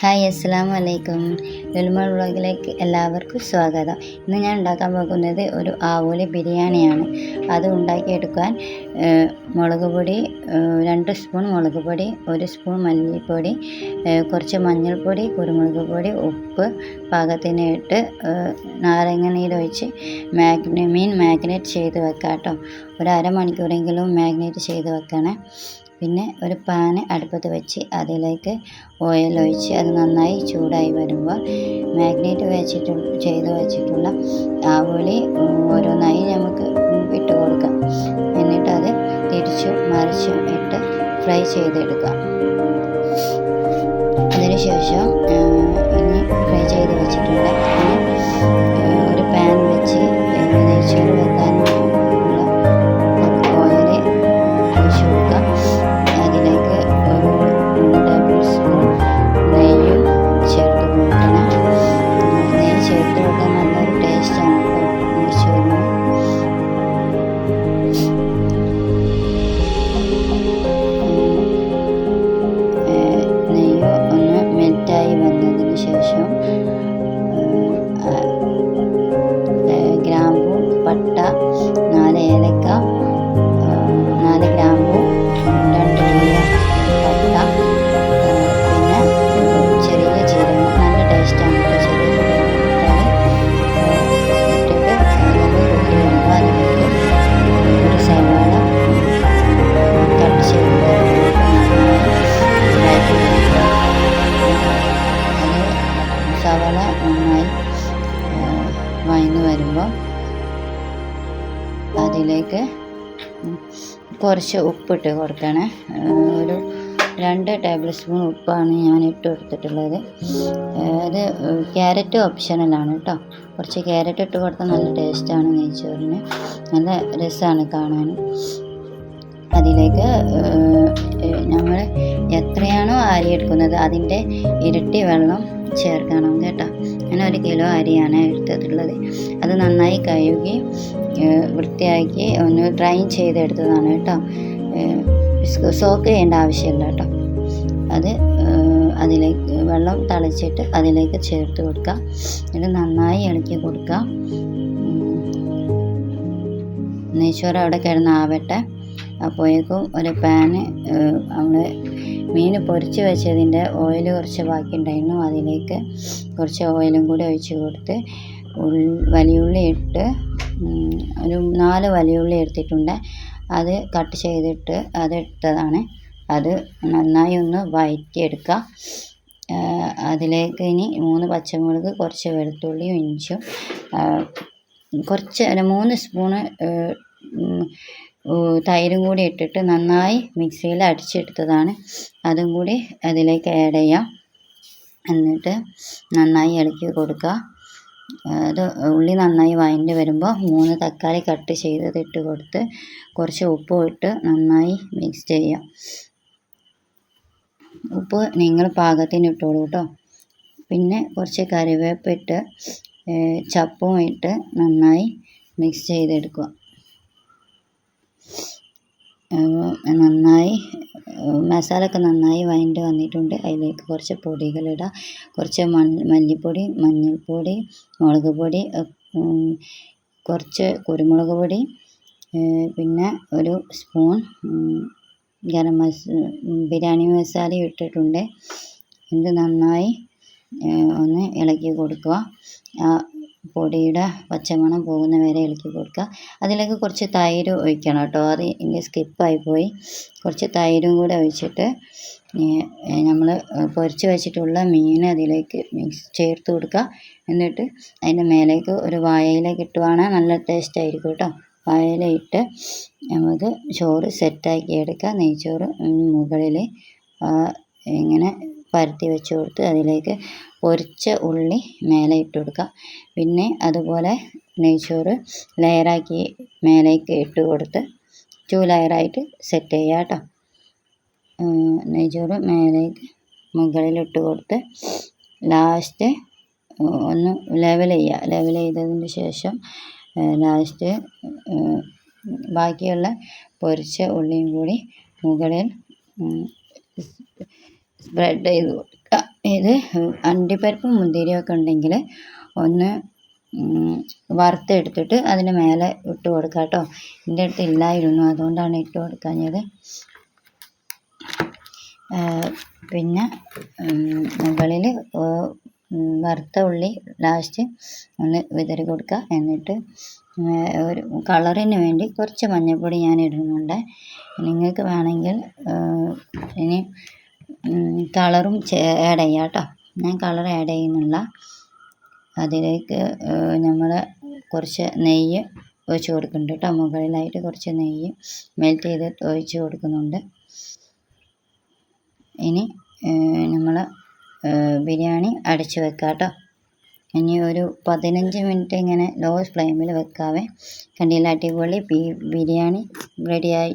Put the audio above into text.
Hi അസ്സാം വലൈക്കും ലുലുമ വ്ളോഗിലേക്ക് എല്ലാവർക്കും സ്വാഗതം. ഇന്ന് ഞാൻ ഉണ്ടാക്കാൻ പോകുന്നത് ഒരു ആവോലി ബിരിയാണിയാണ്. അത് ഉണ്ടാക്കിയെടുക്കാൻ മുളക് പൊടി രണ്ട് സ്പൂൺ മുളക് പൊടി ഒരു സ്പൂൺ മല്ലിപ്പൊടി കുറച്ച് മഞ്ഞൾപ്പൊടി കുരുമുളക് പൊടി ഉപ്പ് പാകത്തിന് ഇട്ട് നാരങ്ങ നീരൊഴിച്ച് മാഗ്നെ മീൻ മാഗ്നേറ്റ് ചെയ്ത് വെക്കാം കേട്ടോ ഒരു അരമണിക്കൂറെങ്കിലും മാഗ്നേറ്റ് ചെയ്ത് വെക്കണേ. പിന്നെ ഒരു പാന് അടുപ്പത്ത് വെച്ച് അതിലേക്ക് ഓയിൽ ഒഴിച്ച് അത് നന്നായി ചൂടായി വരുമ്പോൾ മാഗ്നേറ്റ് വെച്ചിട്ട് ചെയ്ത് വെച്ചിട്ടുള്ള ആവോലി ഓരോന്നായി നമുക്ക് ഇട്ട് കൊടുക്കാം. എന്നിട്ട് അത് തിരിച്ചും മറിച്ചും ഇട്ട് ഫ്രൈ ചെയ്തെടുക്കാം. അതിലേക്ക് കുറച്ച് ഉപ്പിട്ട് കൊടുക്കണേ. ഒരു രണ്ട് ടേബിൾ സ്പൂൺ ഉപ്പാണ് ഞാൻ ഇട്ട് കൊടുത്തിട്ടുള്ളത്. അത് ക്യാരറ്റ് ഓപ്ഷണലാണ് കേട്ടോ. കുറച്ച് ക്യാരറ്റ് ഇട്ട് കൊടുത്താൽ നല്ല ടേസ്റ്റാണ് നെയ്ച്ചോറിന്. നല്ല രസമാണ് കാണാൻ. അതിലേക്ക് നമ്മൾ എത്രയാണോ അരി എടുക്കുന്നത് അതിന്റെ ഇരട്ടി വെള്ളം ചേർക്കണം കേട്ടോ. ഞാൻ ഒരു കിലോ അരിയാണ് എടുത്തിട്ടുള്ളത്. അത് നന്നായി കഴുകി വൃത്തിയാക്കി ഒന്ന് ഡ്രൈൻ ചെയ്തെടുത്തതാണ് കേട്ടോ. സോക്ക് ചെയ്യേണ്ട ആവശ്യമില്ല കേട്ടോ. അത് അതിലേക്ക് വെള്ളം തളിച്ചിട്ട് അതിലേക്ക് ചേർത്ത് കൊടുക്കുക. എന്നിട്ട് നന്നായി ഇളക്കി കൊടുക്കുക. നെയ്ച്ചോറ് അവിടെ കിടന്ന് ആവട്ടെ. അപ്പോഴേക്കും ഒരു പാന് നമ്മൾ മീൻ പൊരിച്ച് വെച്ചതിന്റെ ഓയിൽ കുറച്ച് ബാക്കി ഉണ്ടായിരുന്നു അതിലേക്ക് കുറച്ച് ഓയിലും കൂടി ഒഴിച്ച് കൊടുത്ത് വലിയുള്ളി ഇട്ട് ഒരു നാല് വലിയുള്ളി എടുത്തിട്ടുണ്ട്. അത് കട്ട് ചെയ്തിട്ട് അത് ഇട്ടതാണ്. അത് നന്നായി ഒന്ന് വഴറ്റിയെടുക്കുക ആഹ് അതിലേക്ക് ഇനി മൂന്ന് പച്ചമുളക് കുറച്ച് വെളുത്തുള്ളിയും ഇഞ്ചും കുറച്ച് മൂന്ന് സ്പൂണ് തൈരും കൂടി ഇട്ടിട്ട് നന്നായി മിക്സിയിൽ അടിച്ചെടുത്തതാണ്. അതും കൂടി അതിലേക്ക് ആഡ് ചെയ്യാം. എന്നിട്ട് നന്നായി ഇളക്കി കൊടുക്കുക. അത് ഉള്ളി നന്നായി വഴണ്ട് വരുമ്പോൾ മൂന്ന് തക്കാളി കട്ട് ചെയ്തത് ഇട്ട് കൊടുത്ത് കുറച്ച് ഉപ്പും ഇട്ട് നന്നായി മിക്സ് ചെയ്യാം. ഉപ്പ് നിങ്ങൾ പാകത്തിന് ഇട്ടോളൂ കേട്ടോ പിന്നെ കുറച്ച് കറിവേപ്പിട്ട് ചപ്പും ഇട്ട് നന്നായി മിക്സ് ചെയ്തെടുക്കുക. നന്നായി മസാലൊക്കെ നന്നായി വഴണ്ട് വന്നിട്ടുണ്ട്. അതിലേക്ക് കുറച്ച് പൊടികളിടാം കുറച്ച് മല്ലിപ്പൊടി മഞ്ഞൾപ്പൊടി മുളക് പൊടി കുറച്ച് കുരുമുളക് പൊടി പിന്നെ ഒരു സ്പൂൺ ഗരം മസ ബിരിയാണി മസാല ഇട്ടിട്ടുണ്ട്. ഇത് നന്നായി ഒന്ന് ഇളക്കി കൊടുക്കുക. പൊടിയുടെ പച്ചമണം പോകുന്ന വരെ ഇളക്കി കൊടുക്കുക. അതിലേക്ക് കുറച്ച് തൈര് ഒഴിക്കണം കേട്ടോ. അത് ഇനി സ്കിപ്പായി പോയി. കുറച്ച് തൈരും കൂടെ ഒഴിച്ചിട്ട് നമ്മൾ പൊരിച്ച് വെച്ചിട്ടുള്ള മീൻ അതിലേക്ക് മിക്സ് ചേർത്ത് കൊടുക്കുക. എന്നിട്ട് അതിന്റെ മേലേക്ക് ഒരു വായയിലേക്ക് ഇട്ടുവാണേൽ നല്ല ടേസ്റ്റ് ആയിരിക്കും കേട്ടോ. വായയിലിട്ട് നമുക്ക് ചോറ് സെറ്റാക്കി എടുക്കുക നെയ്ച്ചോറ് മുകളിൽ ഇങ്ങനെ പരത്തി വെച്ച് കൊടുത്ത് അതിലേക്ക് പൊരിച്ച ഉള്ളി മേലെ ഇട്ട് കൊടുക്കുക പിന്നെ അതുപോലെ നെയ്ച്ചോറ് ലെയറാക്കി മേലേക്ക് ഇട്ട് കൊടുത്ത് ടു ലെയറായിട്ട് സെറ്റ് ചെയ്യുക കേട്ടോ. നെയ്ച്ചോറ് മേലേക്ക് മുകളിലിട്ട് കൊടുത്ത് ലാസ്റ്റ് ഒന്ന് ലെവൽ ചെയ്യുക ലെവൽ ചെയ്തതിന് ശേഷം ലാസ്റ്റ് ബാക്കിയുള്ള പൊരിച്ച ഉള്ളിയും കൂടി മുകളിൽ സ്പ്രെഡ് ചെയ്ത് കൊടുക്കുക. ഇത് അണ്ടിപ്പരിപ്പും മുന്തിരിയൊക്കെ ഉണ്ടെങ്കിൽ ഒന്ന് വറുത്തെടുത്തിട്ട് അതിന് മേലെ ഇട്ട് കൊടുക്കുക കേട്ടോ. എന്റെ അടുത്ത് ഇല്ലായിരുന്നു അതുകൊണ്ടാണ് ഇട്ട് കൊടുക്കാഞ്ഞത്. പിന്നെ മുകളിൽ വറുത്ത ഉള്ളി ലാസ്റ്റ് ഒന്ന് വിതറി കൊടുക്കുക. എന്നിട്ട് ഒരു കളറിന് വേണ്ടി കുറച്ച് മഞ്ഞൾപ്പൊടി ഞാൻ ഇടുന്നുണ്ട്. നിങ്ങൾക്ക് വേണമെങ്കിൽ ഇനി കളറും ആഡ് ചെയ്യാം കേട്ടോ. ഞാൻ കളർ ആഡ് ചെയ്യുന്നില്ല. അതിലേക്ക് നമ്മൾ കുറച്ച് നെയ്യ് ഒഴിച്ച് കൊടുക്കുന്നുണ്ട് കേട്ടോ. മുകളിലായിട്ട് കുറച്ച് നെയ്യ് മെൽറ്റ് ചെയ്ത് ഒഴിച്ച് കൊടുക്കുന്നുണ്ട്. ഇനി നമ്മൾ ബിരിയാണി അടച്ച് വെക്കാം കേട്ടോ. ഇനി ഒരു പതിനഞ്ച് മിനിറ്റ് ഇങ്ങനെ ലോ ഫ്ലെയിമിൽ വെക്കാവേ. കണ്ടില്ല? അടിപൊളി ബിരിയാണി റെഡിയായി